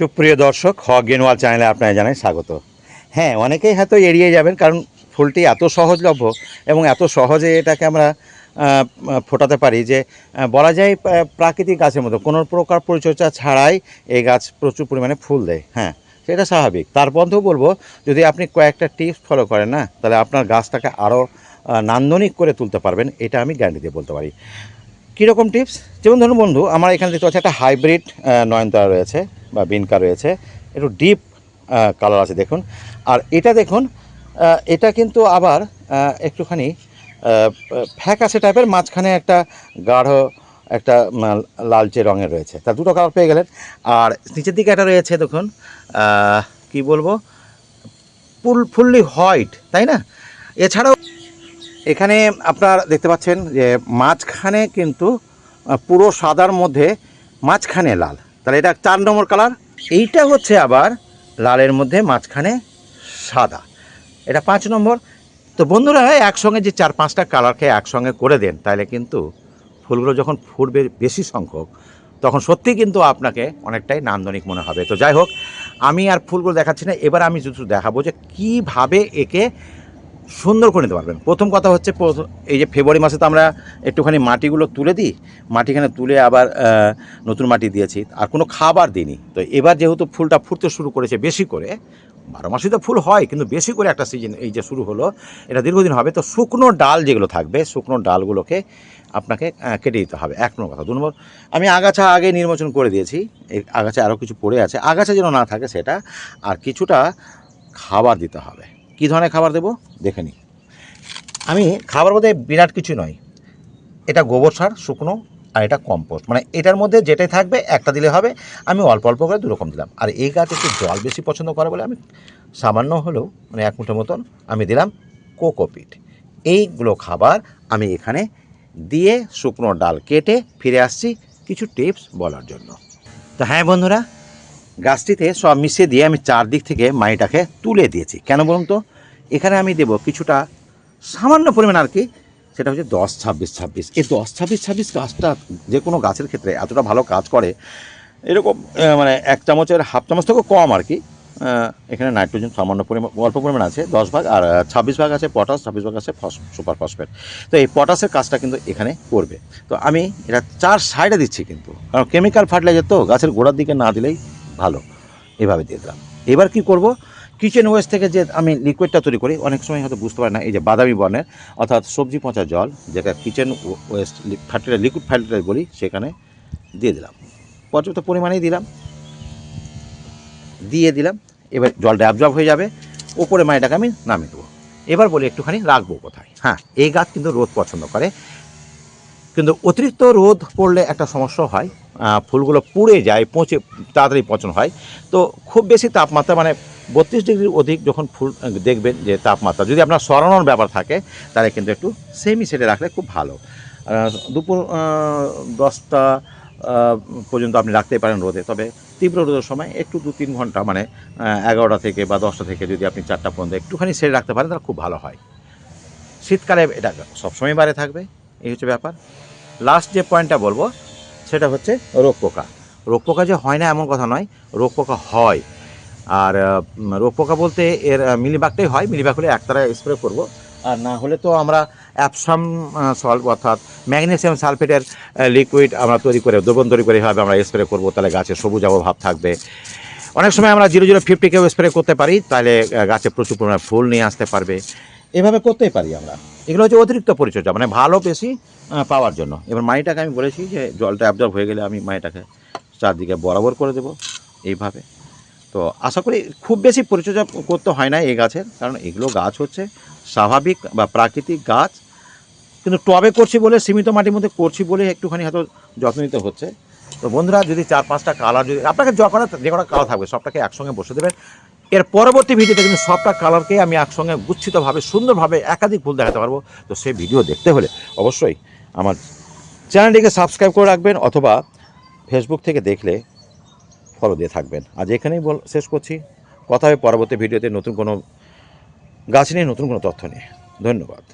সুপ্রিয় দর্শক, হ গেনওয়াল চ্যানেলে আপনারা জানাই স্বাগত। হ্যাঁ অনেকেই হয়তো এড়িয়ে যাবেন কারণ ফুলটি এত সহজলভ্য এবং এত সহজে এটাকে আমরা ফোটাতে পারি যে বলা যায় প্রাকৃতিক গাছের মতো। কোনো প্রকার পরিচর্যা ছাড়াই এই গাছ প্রচুর পরিমাণে ফুল দেয়। হ্যাঁ সেটা স্বাভাবিক। তার মধ্যেও বলব, যদি আপনি কয়েকটা টিপস ফলো করেন না, তাহলে আপনার গাছটাকে আরও নান্দনিক করে তুলতে পারবেন, এটা আমি গ্যারান্টি দিয়ে বলতে পারি। কীরকম টিপস? যেমন ধরুন বন্ধু, আমার এখানে দেখতে পাচ্ছি একটা হাইব্রিড নয়নতারা রয়েছে। বা বিনকা রয়েছে, একটু ডিপ কালার আছে দেখুন। আর এটা দেখুন এটা কিন্তু আবার একটুখানি ফ্যাকাশে টাইপের মাঝখানে একটা গাঢ়, একটা লালচে রঙের রয়েছে। তা দুটো কালার পেয়ে গেলেন। আর নিচের দিকে একটা রয়েছে দেখুন কি বলব, ফুল ফুললি হোয়াইট তাই না? এছাড়াও এখানে আপনার দেখতে পাচ্ছেন যে মাঝখানে কিন্তু পুরো সাদার মধ্যে মাঝখানে লাল। তাহলে এটা চার নম্বর কালার এইটা হচ্ছে আবার লালের মধ্যে মাঝখানে সাদা। এটা পাঁচ নম্বর। তো বন্ধুরা, একসঙ্গে যে চার পাঁচটা কালারকে একসঙ্গে করে দেন, তাহলে কিন্তু ফুলগুলো যখন ফুটবে বেশি সংখ্যক, তখন সত্যি কিন্তু আপনাকে অনেকটাই নান্দনিক মনে হবে। তো যাই হোক, আমি আর ফুলগুলো দেখাচ্ছি না। এবার আমি শুধু দেখাবো যে কীভাবে একে সুন্দর করে নিতে পারবেন। প্রথম কথা হচ্ছে এই যে ফেব্রুয়ারি মাসে তো আমরা একটুখানি মাটিগুলো তুলে দিই, মাটিখানে তুলে আবার নতুন মাটি দিয়েছি। আর কোনো খাবার দিইনি। তো এবার যেহেতু ফুলটা ফুটতে শুরু করেছে বেশি করে, বারো মাসেই তো ফুল হয়, কিন্তু বেশি করে একটা সিজন এই যে শুরু হলো, এটা দীর্ঘদিন হবে। তো শুকনো ডাল যেগুলো থাকবে, শুকনো ডালগুলোকে আপনাকে কেটে দিতে হবে। এক নম্বর কথা। দু নম্বর, আমি আগাছা আগে নির্বাচন করে দিয়েছি। এই আগাছা আরও কিছু পড়ে আছে। আগাছা যেন না থাকে সেটা, আর কিছুটা খাবার দিতে হবে। কী ধরনের খাবার দেবো? দেখে নিই আমি খাবার মধ্যে বিরাট কিছু নয়। এটা গোবর সার, শুকনো, আর এটা কম্পোস্ট। মানে এটার মধ্যে যেটাই থাকবে, একটা দিলে হবে। আমি অল্প অল্প করে দুরকম দিলাম। আর এই গাছ একটু জল বেশি পছন্দ করে বলে আমি সামান্য হলেও মানে এক মুঠো মতন আমি দিলাম কোকোপিট এইগুলো খাবার আমি এখানে দিয়ে শুকনো ডাল কেটে ফিরে আসছি কিছু টিপস বলার জন্য। তো হ্যাঁ বন্ধুরা গাছটিতে সব মিশিয়ে দিয়ে আমি চারদিক থেকে মাটিটাকে তুলে দিয়েছি। কেন বলুন তো? এখানে আমি দেব কিছুটা সামান্য পরিমাণ আর কি, সেটা হচ্ছে দশ, ছাব্বিশ ছাব্বিশ। এই দশ, ছাব্বিশ ছাব্বিশ গাছটা যে কোনো গাছের ক্ষেত্রে এতটা ভালো কাজ করে, এরকম মানে এক চামচের হাফ চামচ থেকেও কম আর কি এখানে নাইট্রোজেন সামান্য পরিমাণ, অল্প পরিমাণ আছে, দশ ভাগ, আর ছাব্বিশ ভাগ আছে পটাশ, ছাব্বিশ ভাগ আছে সুপার ফসফেট। তো এই পটাশের কাজটা কিন্তু এখানে করবে। তো আমি এটা চার সাইডে দিচ্ছি কিন্তু, কারণ কেমিক্যাল ফার্টিলাইজার তো গাছের গোড়ার দিকে না দিলেই ভালো, এভাবে দিয়ে দিলাম। এবার কি করব? কিচেন ওয়েস্ট থেকে যে আমি লিকুইডটা তৈরি করি, অনেক সময় হয়তো বুঝতে পারি না, এই যে বাদামি বর্ণের, অর্থাৎ সবজি পচা জল যেটা kitchen waste fertiliser liquid fertiliser বলি, সেখানে দিয়ে দিলাম। পর্যাপ্ত পরিমাণেই দিলাম। দিয়ে দিলাম। এবার জলটা অ্যাবজর্ব হয়ে যাবে। ওপরে মাটিটাকে আমি নামিয়ে দেবো। এবার বলি একটুখানি রাখব কোথায়? হ্যাঁ এই গাছ কিন্তু রোদ পছন্দ করে। কিন্তু অতিরিক্ত রোদ পড়লে একটা সমস্যা হয় ফুলগুলো পুড়ে যায়, পচে, তাড়াতাড়ি পচন হয়। তো খুব বেশি তাপমাত্রা মানে বত্রিশ ডিগ্রির অধিক যখন ফুল দেখবেন যে তাপমাত্রা, যদি আপনার সরানোর ব্যাপার থাকে, তাহলে কিন্তু একটু সেমি সেটে রাখলে খুব ভালো। দুপুর দশটা পর্যন্ত আপনি রাখতে পারেন রোদে। তবে তীব্র রোদের সময় একটু দু তিন ঘণ্টা মানে এগারোটা থেকে বা দশটা থেকে যদি আপনি চারটা পর্যন্ত একটুখানি সেরে রাখতে পারেন, তাহলে খুব ভালো হয়। শীতকালে এটা সবসময় বাইরে থাকবে। এই হচ্ছে ব্যাপার। লাস্ট যে পয়েন্টটা বলব, সেটা হচ্ছে রোগ পোকা। রোগ পোকা যে হয় না এমন কথা নয়, রোগ পোকা হয়। আর রোগ পোকা বলতে এর মিলিবাগটাই হয়। মিলিবাগ হলে একতারা স্প্রে করব। আর না হলে তো আমরা অ্যাপসাম সল্ট অর্থাৎ ম্যাগনেসিয়াম সালফেটের লিকুইড আমরা তৈরি করে দ্রবণ তৈরি করে এভাবে আমরা স্প্রে করব। তাহলে গাছে সবুজ ভাব থাকবে। অনেক সময় আমরা জিরো জিরো ফিফটিকেও স্প্রে করতে পারি। তাহলে গাছে প্রচুর পরিমাণে ফুল নিয়ে আসতে পারবে। এভাবে করতেই পারি আমরা। এগুলো হচ্ছে অতিরিক্ত পরিচর্যা মানে ভালো বেশি পাওয়ার জন্য। এবার মাটিটাকে আমি বলেছি যে জলটা অ্যাবজর্ব হয়ে গেলে আমি মাটিটাকে চারদিকে বরাবর করে দেবো এইভাবে। তো আশা করি খুব বেশি পরিচর্যা করতে হয় না এই গাছের, কারণ এগুলো গাছ হচ্ছে স্বাভাবিক বা প্রাকৃতিক গাছ। কিন্তু টবে করছি বলে, সীমিত মাটির মধ্যে করছি বলে একটুখানি হয়তো যত্ন নিতে হচ্ছে। তো বন্ধুরা, যদি চার পাঁচটা কালার যদি আপনাকে যখন যে কটা কালার থাকবে, সবটাকে একসঙ্গে বসে দেবেন। এর পরবর্তী ভিডিওতে কিন্তু সবটা কালারকে আমি একসঙ্গে গুচ্ছিতভাবে, সুন্দরভাবে একাধিক ফুল দেখাতে পারব। তো সেই ভিডিও দেখতে হলে অবশ্যই আমার চ্যানেলটিকে সাবস্ক্রাইব করে রাখবেন অথবা ফেসবুক থেকে দেখলে ফলো দিয়ে থাকবেন। আজ এখানেই বল শেষ করছি। কথা হবে পরবর্তী ভিডিওতে নতুন কোনো গাছ নিয়ে, নতুন কোনো তথ্য নিয়ে। ধন্যবাদ।